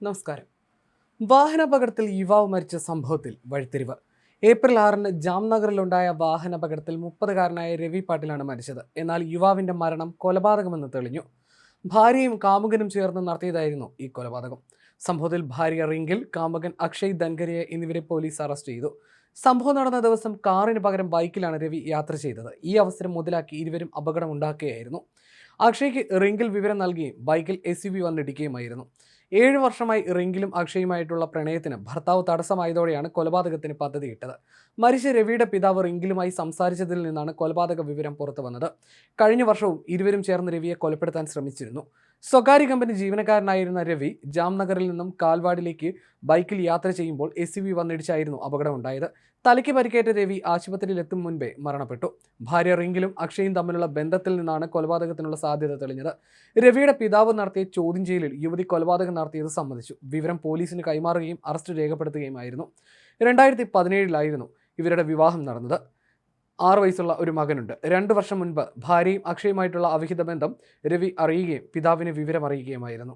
നമസ്കാരം. വാഹനാപകടത്തിൽ യുവാവ് മരിച്ച സംഭവത്തിൽ വഴിത്തിരിവ്. ഏപ്രിൽ ആറിന് ജാംനഗറിലുണ്ടായ വാഹനാപകടത്തിൽ മുപ്പതുകാരനായ രവി പാട്ടിലാണ് മരിച്ചത്. എന്നാൽ യുവാവിന്റെ മരണം കൊലപാതകമെന്ന് തെളിഞ്ഞു. ഭാര്യയും കാമുകനും ചേർന്ന് നടത്തിയതായിരുന്നു ഈ കൊലപാതകം. സംഭവത്തിൽ ഭാര്യ റിങ്കിൽ കാമുകൻ അക്ഷയ് ധൻകരിയെ എന്നിവരെ പോലീസ് അറസ്റ്റ് ചെയ്തു. സംഭവം നടന്ന ദിവസം കാറിന് പകരം ബൈക്കിലാണ് രവി യാത്ര ചെയ്തത്. ഈ അവസരം മുതലാക്കി ഇരുവരും അപകടം ഉണ്ടാക്കുകയായിരുന്നു അക്ഷയ്ക്ക് റിങ്കിൽ വിവരം നൽകുകയും ബൈക്കിൽ എസ് യു വി വന്നിടിക്കുകയുമായിരുന്നു. ഏഴ് വർഷമായി റിങ്കിലും അക്ഷയുമായിട്ടുള്ള പ്രണയത്തിന് ഭർത്താവ് തടസ്സമായതോടെയാണ് കൊലപാതകത്തിന് പദ്ധതിയിട്ടത്. മരിച്ച രവിയുടെ പിതാവ് റിങ്കിലുമായി സംസാരിച്ചതിൽ നിന്നാണ് കൊലപാതക വിവരം പുറത്തു വന്നത്. കഴിഞ്ഞ വർഷവും ഇരുവരും ചേർന്ന് രവിയെ കൊലപ്പെടുത്താൻ ശ്രമിച്ചിരുന്നു. സ്വകാര്യ കമ്പനി ജീവനക്കാരനായിരുന്ന രവി ജാംനഗറിൽ നിന്നും കാൽവാടിലേക്ക് ബൈക്കിൽ യാത്ര ചെയ്യുമ്പോൾ എസ് യു വി വന്നിടിച്ചായിരുന്നു അപകടമുണ്ടായത്. തലയ്ക്ക് പരിക്കേറ്റ രവി ആശുപത്രിയിലെത്തും മുൻപേ മരണപ്പെട്ടു. ഭാര്യ റിങ്കിലും അക്ഷയും തമ്മിലുള്ള ബന്ധത്തിൽ നിന്നാണ് കൊലപാതകത്തിനുള്ള സാധ്യത തെളിഞ്ഞത്. രവിയുടെ പിതാവ് നടത്തിയ ചോദ്യം ചെയ്യലിൽ യുവതി കൊലപാതകം നടത്തിയത് സമ്മതിച്ചു. വിവരം പോലീസിന് കൈമാറുകയും അറസ്റ്റ് രേഖപ്പെടുത്തുകയുമായിരുന്നു. രണ്ടായിരത്തി പതിനേഴിലായിരുന്നു ഇവരുടെ വിവാഹം നടന്നത്. ആറ് വയസ്സുള്ള ഒരു മകനുണ്ട്. രണ്ട് വർഷം മുൻപ് ഭാര്യയും അക്ഷയുമായിട്ടുള്ള അവിഹിത ബന്ധം രവി അറിയുകയും പിതാവിന് വിവരമറിയുകയുമായിരുന്നു.